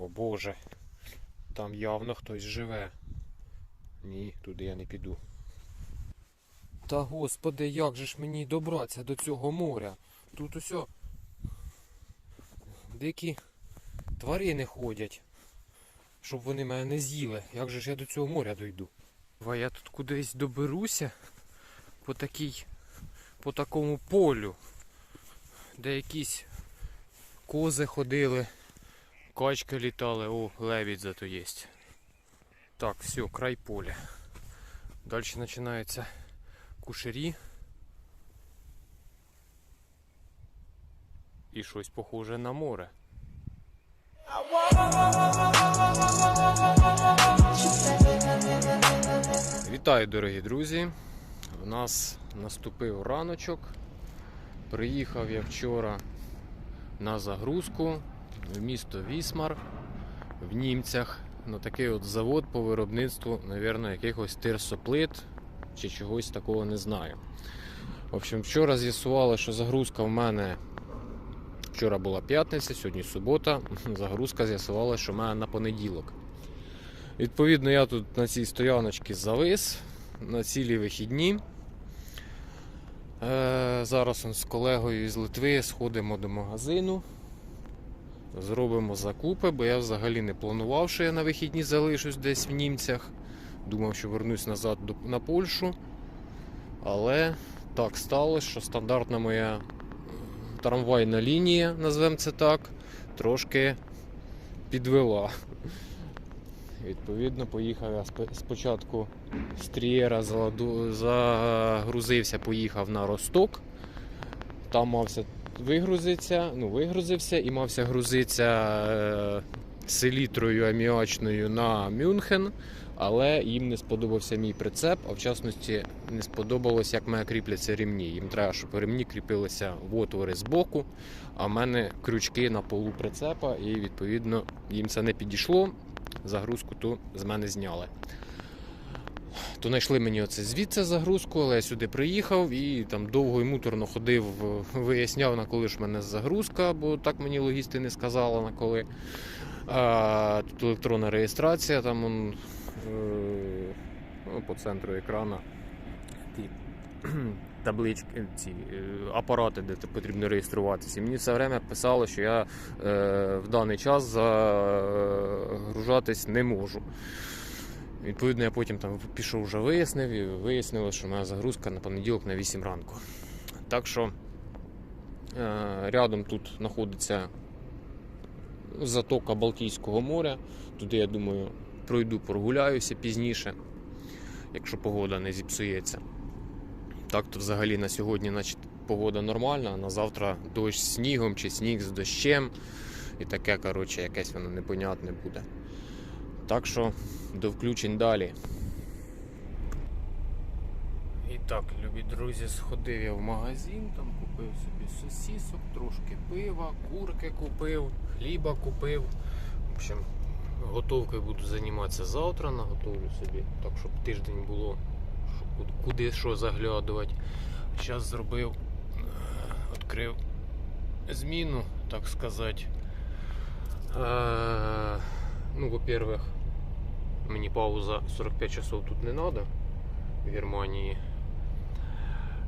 О Боже, там явно хтось живе. Ні, туди я не піду. Та господи, як же ж мені добратися до цього моря? Тут усьо дикі тварини ходять, щоб вони мене не з'їли. Як же ж я до цього моря дойду? А я тут кудись доберуся по такій, по такому полю, де якісь кози ходили, качки літали, о, лебідь зато є. Так, все, край поля. Далі починаються кушарі. І щось похоже на море. Вітаю, дорогі друзі! У нас наступив раночок. Приїхав я вчора на загрузку в місто Вісмар в Німцях на такий от завод по виробництву, мабуть, якихось тирсоплит чи чогось такого не знаю. В общем, вчора з'ясували, що загрузка в мене вчора була п'ятниця, сьогодні субота. Загрузка з'ясувала, що в мене на понеділок. Відповідно, я тут на цій стояночці завис на цілі вихідні. Е, зараз з колегою із Литви сходимо до магазину. Зробимо закупи, бо я взагалі не планував, що я на вихідні залишусь десь в німцях. Думав, що вернусь назад на Польщу. Але так сталося, що стандартна моя е, трамвайна лінія, назвемо це так, трошки підвела. Відповідно, поїхав я спочатку з Трієра загрузився, поїхав на Росток. Там мався вигрузитися, ну, вигрузився і мався грузитися е, селітрою аміачною на Мюнхен, але їм не сподобався мій прицеп, а в частності не сподобалось, як мене кріпляться ремні. Їм треба, щоб ремні кріпилися в отвори з боку, а в мене крючки на полу прицепа, і відповідно їм це не підійшло. Загрузку ту з мене зняли. То знайшли мені оце звідси загрузку, але я сюди приїхав і там довго і муторно ходив, виясняв на коли ж мене загрузка, бо так мені логісти не сказала на коли. А, тут електронна реєстрація, там он, е, ну, по центру екрана ті таблички, ці е, апарати, де потрібно реєструватися. І мені все время писало, що я е, в даний час загружатись не можу. Відповідно, я потім там пішов вже вияснив і вияснилось, що моя загрузка на понеділок на 8 ранку. Так що е, рядом тут знаходиться затока Балтійського моря. Туди, я думаю, пройду, прогуляюся пізніше, якщо погода не зіпсується. Так то взагалі на сьогодні, значить, погода нормальна, а на завтра дощ з снігом чи сніг з дощем. І таке, коротше, якесь воно непонятне буде. Так що до включень далі. І так, любі друзі, сходив я в магазин, там купив собі сосісок, трошки пива, курки купив, хліба купив. В общем, готовкою буду займатися завтра, наготовлю собі, так щоб тиждень було, куди що заглядувати. Зараз зробив, е, відкрив зміну, так сказати. Е, Ну, во-первых, мені пауза 45 часов тут не треба в Германії.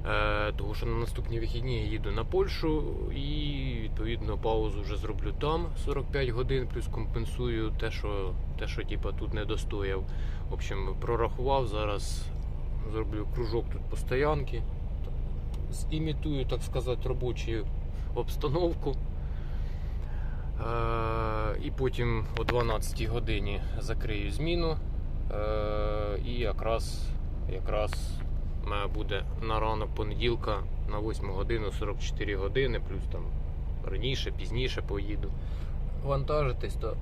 Е, тому що на наступні вихідні я їду на Польщу і відповідно паузу вже зроблю там 45 годин, плюс компенсую те, що, те, що типа, тут не достояв. В общем, прорахував, зараз зроблю кружок тут по стоянки. Імітую, так сказати, робочу обстановку. Е, І потім о 12 годині закрию зміну. Е, І якраз, якраз має буде на ранок понеділка на 8 годину 44 години, плюс там раніше, пізніше поїду. Вантажитись, то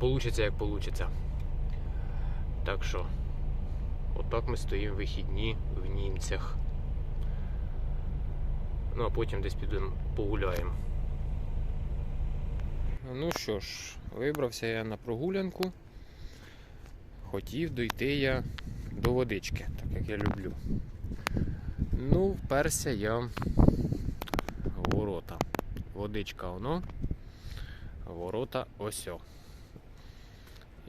получиться як получиться. Так що, отак ми стоїмо вихідні в німцях. Ну а потім десь підемо погуляємо. Ну що ж, вибрався я на прогулянку. Хотів дойти я до водички, так як я люблю. Ну, вперся я в ворота. Водичка воно. Ворота ось. о.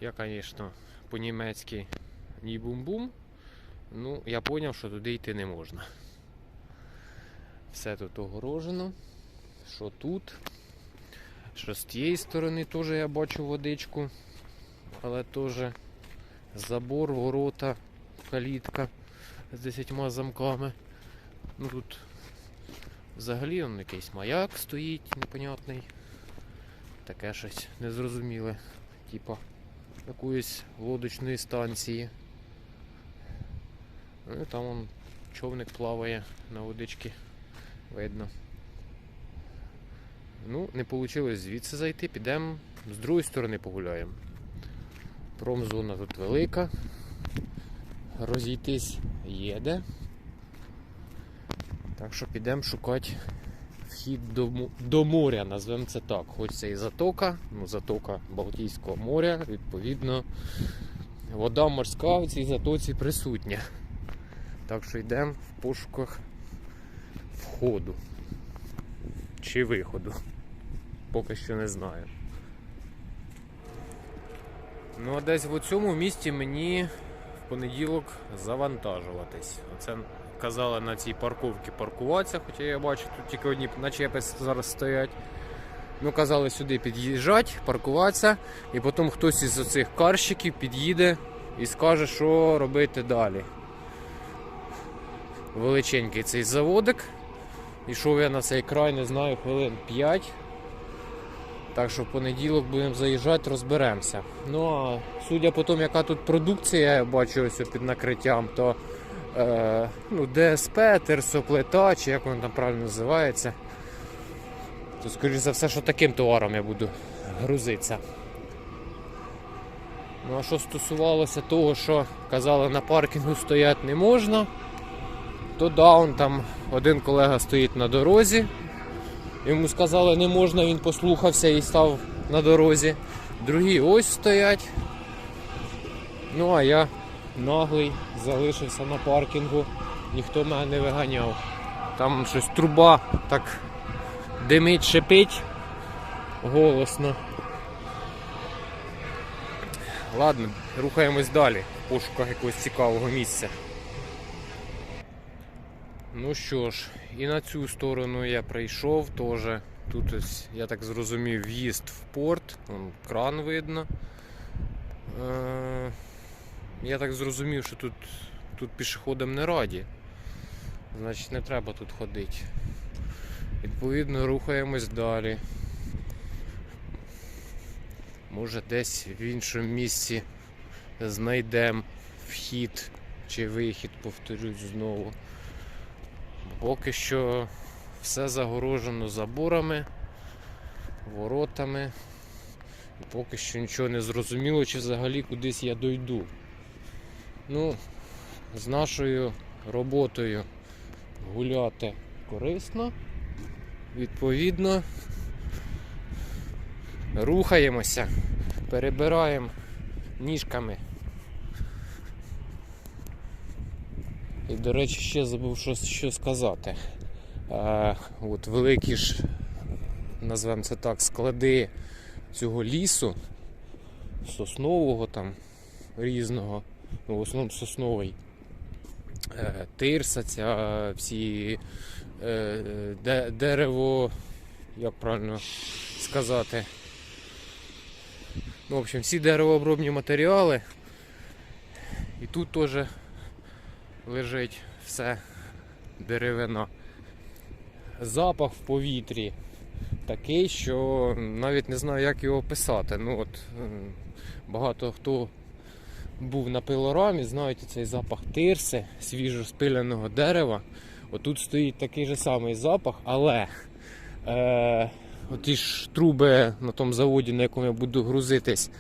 Я, звісно, по-німецьки ні бум-бум. Ну, я зрозумів, що туди йти не можна. Все тут огорожено. Що тут? Що з тієї сторони теж я бачу водичку, але теж забор, ворота, калітка з 10 замками. Ну тут взагалі он якийсь маяк стоїть непонятний. Таке щось незрозуміле. Типа якоїсь лодочної станції. Ну і там он човник плаває на водичці. Видно. Ну, не вийшло звідси зайти, підемо з другої сторони погуляємо. Промзона тут велика. Розійтись є де. Так що підемо шукати вхід до, до моря, назвемо це так. Хоч це і затока, ну затока Балтійського моря, відповідно, вода морська в цій затоці присутня. Так що йдемо в пошуках входу чи виходу. Поки що не знаю. Ну, а десь в цьому місті мені в понеділок завантажуватись. Оце казали на цій парковці паркуватися, хоча я бачу, тут тільки одні начепи зараз стоять. Ну, казали сюди під'їжджати, паркуватися, і потім хтось із оцих карщиків під'їде і скаже, що робити далі. Величенький цей заводик. Ішов я на цей край, не знаю, хвилин 5. Так що в понеділок будемо заїжджати, розберемося. Ну а судя по тому, яка тут продукція, я бачу ось під накриттям, то е, ну, ДСП, терсоплита, чи як воно там правильно називається. То, скоріш за все, що таким товаром я буду грузитися. Ну а що стосувалося того, що казали на паркінгу стояти не можна, то даун там один колега стоїть на дорозі. Йому сказали не можна, він послухався і став на дорозі. Другі ось стоять. Ну а я наглий залишився на паркінгу, ніхто мене не виганяв. Там щось труба так димить, шипить голосно. Ладно, рухаємось далі в пошуках якогось цікавого місця. Ну що ж, і на цю сторону я прийшов теж. Тут я так зрозумів, в'їзд в порт, кран видно. Е, я так зрозумів, що тут, тут пішоходам не раді. Значить не треба тут ходити. Відповідно, рухаємось далі. Може десь в іншому місці знайдемо вхід чи вихід, повторюсь знову. Поки що все загорожено заборами, воротами. І поки що нічого не зрозуміло, чи взагалі кудись я дойду. Ну, з нашою роботою гуляти корисно. Відповідно, рухаємося, перебираємо ніжками. І, до речі, ще забув що, що сказати. Е, от великі ж, назвемо це так, склади цього лісу, соснового там різного, ну, в основному сосновий. Е, тирса, ця всі е, де, дерево, як правильно сказати. Ну, в общем, всі деревообробні матеріали. І тут теж лежить все деревина. Запах в повітрі такий, що навіть не знаю, як його описати. Ну, от, багато хто був на пилорамі, знають цей запах тирси, свіжо спиленого дерева. Отут стоїть такий же самий запах, але е, оті ж труби на тому заводі, на якому я буду грузитись,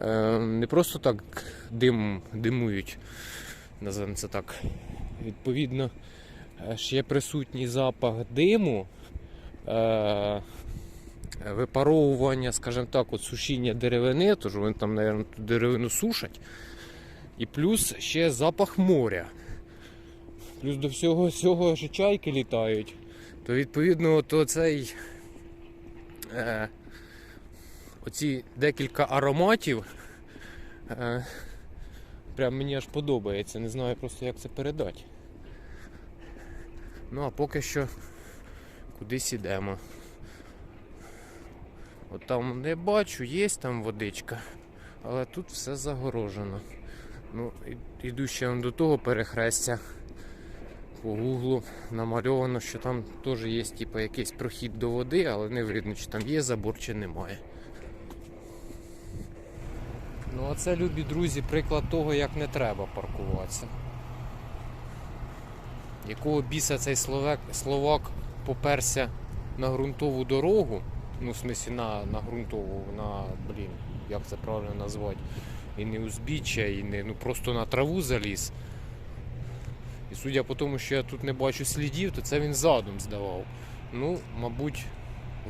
е, не просто так дим, димують, називаємо це так. Відповідно, е, ще присутній запах диму, е, випаровування, скажімо так, от сушіння деревини, тож вони там, мабуть, ту деревину сушать. І плюс ще запах моря. Плюс до всього цього ще чайки літають. То відповідно, то цей е, оці декілька ароматів. Е, прям мені аж подобається. Не знаю просто як це передати. Ну а поки що кудись ідемо. От там не бачу, є там водичка, але тут все загорожено. Ну, іду ще до того перехрестя. По гуглу намальовано, що там теж є типу, якийсь прохід до води, але не видно, чи там є забор, чи немає. Ну, а це, любі друзі, приклад того, як не треба паркуватися. Якого біса цей словак, словак поперся на ґрунтову дорогу, ну, в смислі на, на ґрунтову, на, блін, як це правильно назвати, і не узбіччя, і не, ну просто на траву заліз. І судя по тому, що я тут не бачу слідів, то це він задум здавав. Ну, мабуть,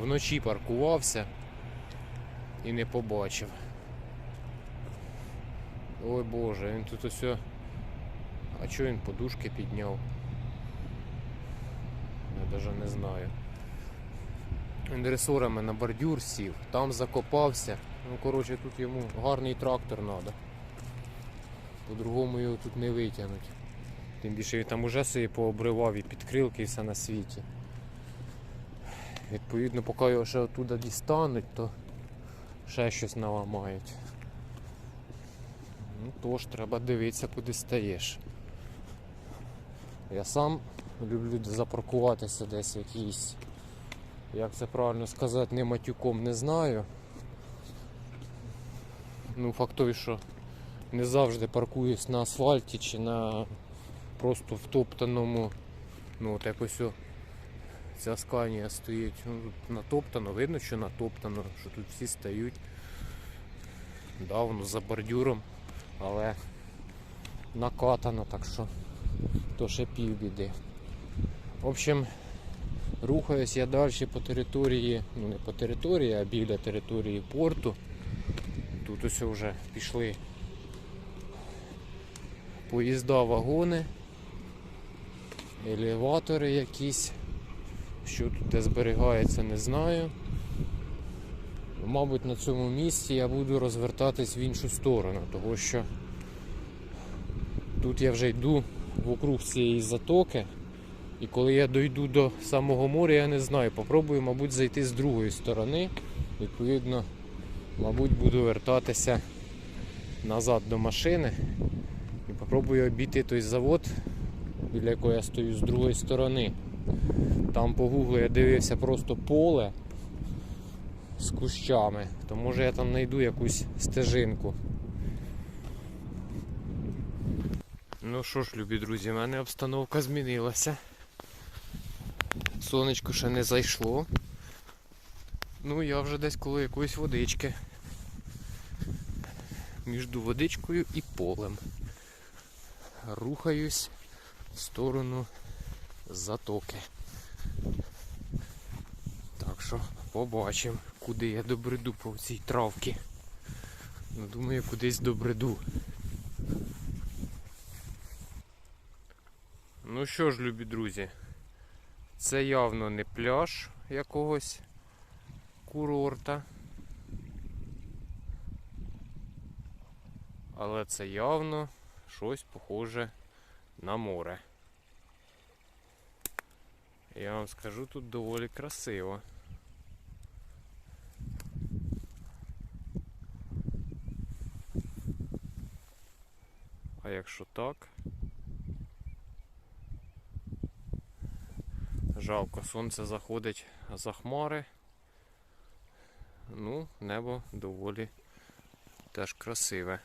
вночі паркувався і не побачив. Ой Боже, він тут усе. А чого він подушки підняв? Я навіть не знаю. Він ресорами на бордюр сів, там закопався. Ну, коротше, тут йому гарний трактор треба. По-другому його тут не витягнуть. Тим більше він там уже собі пообривав і підкрилки і все на світі. Відповідно, поки його ще оттуда дістануть, то ще щось наламають. Ну тож, треба дивитися, куди стаєш. Я сам люблю запаркуватися десь якийсь, як це правильно сказати, не матюком не знаю. Ну, факт той, що не завжди паркуюсь на асфальті чи на просто втоптаному, ну от якось о, ця сканія стоїть. Ну, натоптано, видно, що натоптано, що тут всі стають. Да, воно за бордюром, але накатано, так що то ще півбіди. В общем, рухаюсь я далі по території, ну не по території, а біля території порту. Тут ось вже пішли поїзда, вагони, елеватори якісь. Що тут де зберігається, не знаю. Мабуть, на цьому місці я буду розвертатись в іншу сторону, тому що тут я вже йду вокруг цієї затоки. І коли я дойду до самого моря, я не знаю. Попробую, мабуть, зайти з другої сторони. Відповідно, мабуть, буду вертатися назад до машини і попробую обійти той завод, біля якого я стою з другої сторони. Там по гуглу я дивився просто поле з кущами, то може я там знайду якусь стежинку. Ну що ж, любі друзі, в мене обстановка змінилася. Сонечко ще не зайшло. Ну я вже десь коло якоїсь водички. Між водичкою і полем. Рухаюсь в сторону затоки. Що побачимо, куди я добреду по цій травці. Ну, думаю, кудись добреду. Ну що ж, любі друзі, це явно не пляж якогось курорта. Але це явно щось похоже на море. Я вам скажу, тут доволі красиво. А якщо так, жалко, сонце заходить за хмари. Ну, небо доволі теж красиве.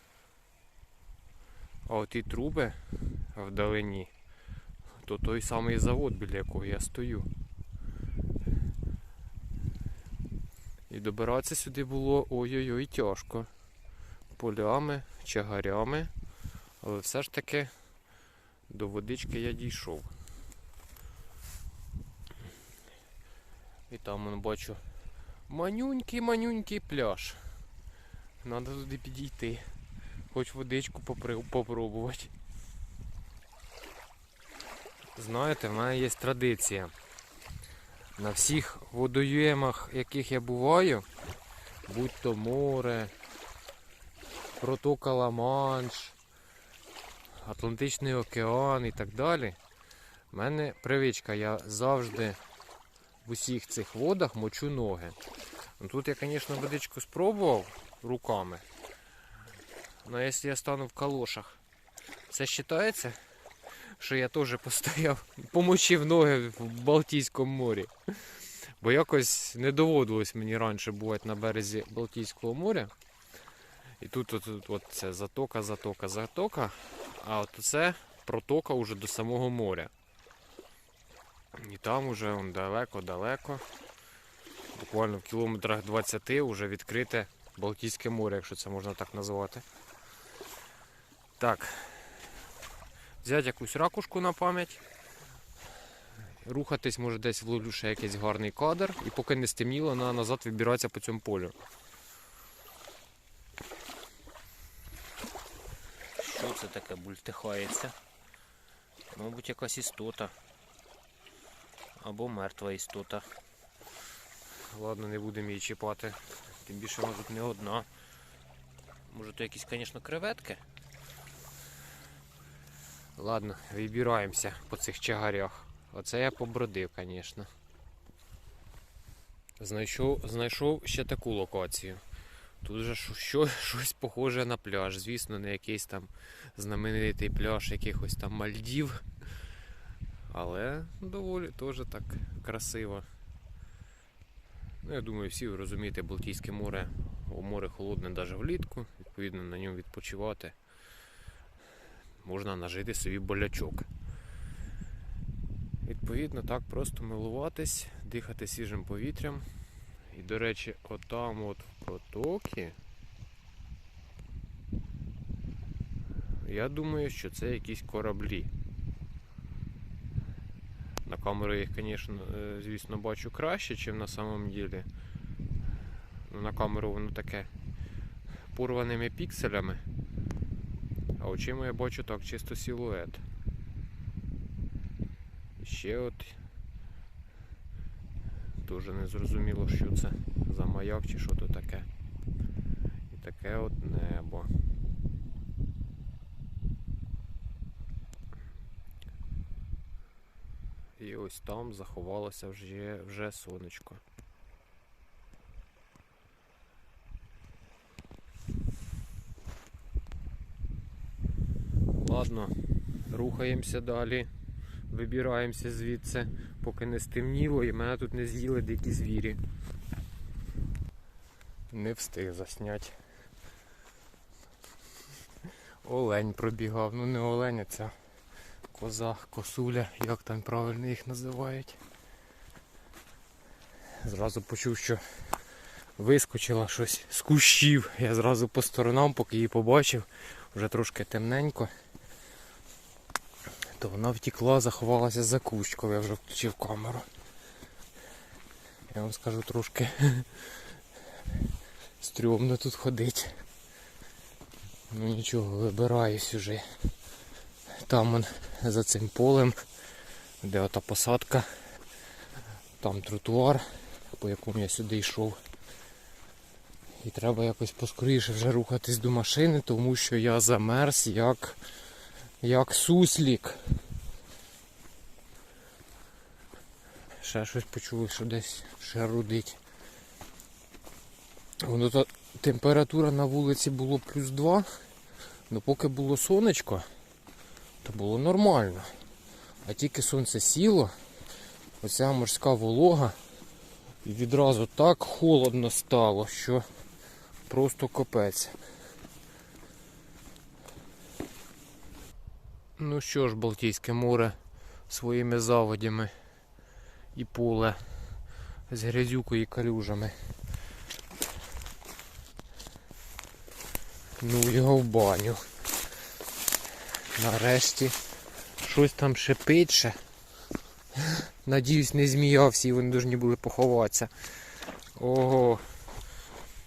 А оті труби вдалині, то той самий завод, біля якого я стою. І добиратися сюди було ой-ой-ой тяжко. Полями, чагарями, але все ж таки до водички я дійшов. І там бачу манюнький-манюнький пляж. Надо туди підійти. Хоч водичку попробувати. Знаєте, в мене є традиція. На всіх водойомах, яких я буваю, будь то море, протока Ла-Манш, Атлантичний океан і так далі. У мене привичка, я завжди в усіх цих водах мочу ноги. Ну, тут я, звісно, водичку спробував руками. Але якщо я стану в калошах, це вважається, що я теж постояв, помочив ноги в Балтійському морі. Бо якось не доводилось мені раніше бувати на березі Балтійського моря. І тут от, от, от це затока, затока, затока. А от це протока уже до самого моря. І там уже далеко-далеко. Буквально в кілометрах 20 вже відкрите Балтійське море, якщо це можна так назвати. Так. Взяти якусь ракушку на пам'ять. Рухатись, може десь вловлю ще якийсь гарний кадр, і поки не стемніло, на назад вибиратися по цьому полю. Це таке бультихається? Мабуть, якась істота. Або мертва істота. Ладно, не будемо її чіпати. Тим більше вона тут не одна. Може то якісь, звісно, креветки? Ладно, вибираємося по цих чагарях. Оце я побродив, звісно. Знайшов, знайшов ще таку локацію. Тут же що, що, щось похоже на пляж. Звісно, не якийсь там знаменитий пляж якихось там Мальдів. Але доволі теж так красиво. Ну, я думаю, всі ви розумієте, Балтійське море, о, море холодне навіть влітку, відповідно на ньому відпочивати. Можна нажити собі болячок. Відповідно, так просто милуватись, дихати свіжим повітрям. І, до речі, отам от в протокі. Я думаю, що це якісь кораблі. На камеру я їх, звісно, е, звісно, бачу краще, ніж на самом ділі. Ну, на камеру воно таке порваними пікселями. А очима я бачу так, чисто силует. І ще от дуже не зрозуміло, що це за маяк чи що то таке. І таке от небо. І ось там заховалося вже, вже сонечко. Ладно, рухаємося далі, вибираємося звідси, поки не стемніло і мене тут не з'їли дикі звірі. Не встиг засняти. Олень пробігав, ну не олень, а ця коза, косуля, як там правильно їх називають. Зразу почув, що вискочила щось з кущів. Я зразу по сторонам, поки її побачив, вже трошки темненько. То вона втекла, заховалася за кущ, я вже включив камеру. Я вам скажу трошки стрьомно тут ходить. Ну нічого, вибираюсь уже. Там он за цим полем, де ота посадка, там тротуар, по якому я сюди йшов. І треба якось поскоріше вже рухатись до машини, тому що я замерз як, як суслік. Ще щось почули, що десь ще рудить. Воно та температура на вулиці було плюс 2, але поки було сонечко, то було нормально. А тільки сонце сіло, оця морська волога, і відразу так холодно стало, що просто капець. Ну що ж, Балтійське море своїми заводями і поле з грязюкою і калюжами. Ну його в баню. Нарешті щось там шипить. Надіюсь, не змія всі, вони повинні були поховатися. Ого.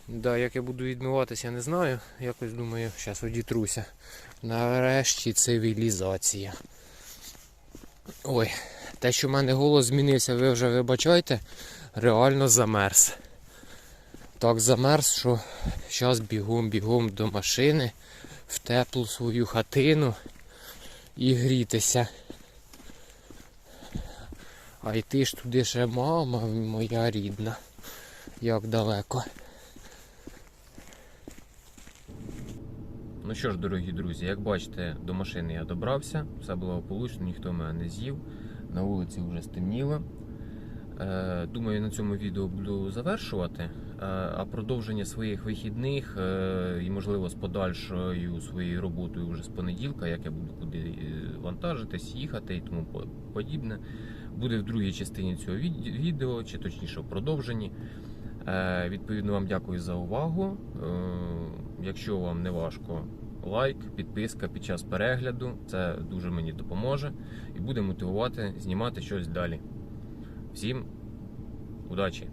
Да, як я буду відмиватися, я не знаю. Якось думаю, зараз одітруся. Нарешті цивілізація. Ой, те, що в мене голос змінився, ви вже вибачайте, реально замерз. так замерз, що зараз бігом, бігом до машини в теплу свою хатину і грітися. А йти ж туди ще мама моя рідна. Як далеко. Ну що ж, дорогі друзі, як бачите, до машини я добрався, все було получно, ніхто мене не з'їв. На вулиці вже стемніло. Е, Думаю, на цьому відео буду завершувати. Е, А продовження своїх вихідних е, і, можливо, з подальшою своєю роботою вже з понеділка, як я буду куди вантажитись, їхати і тому подібне, буде в другій частині цього відео, чи точніше в продовженні. Відповідно, вам дякую за увагу. Якщо вам не важко, лайк, підписка під час перегляду. Це дуже мені допоможе і буде мотивувати знімати щось далі. Всім удачі!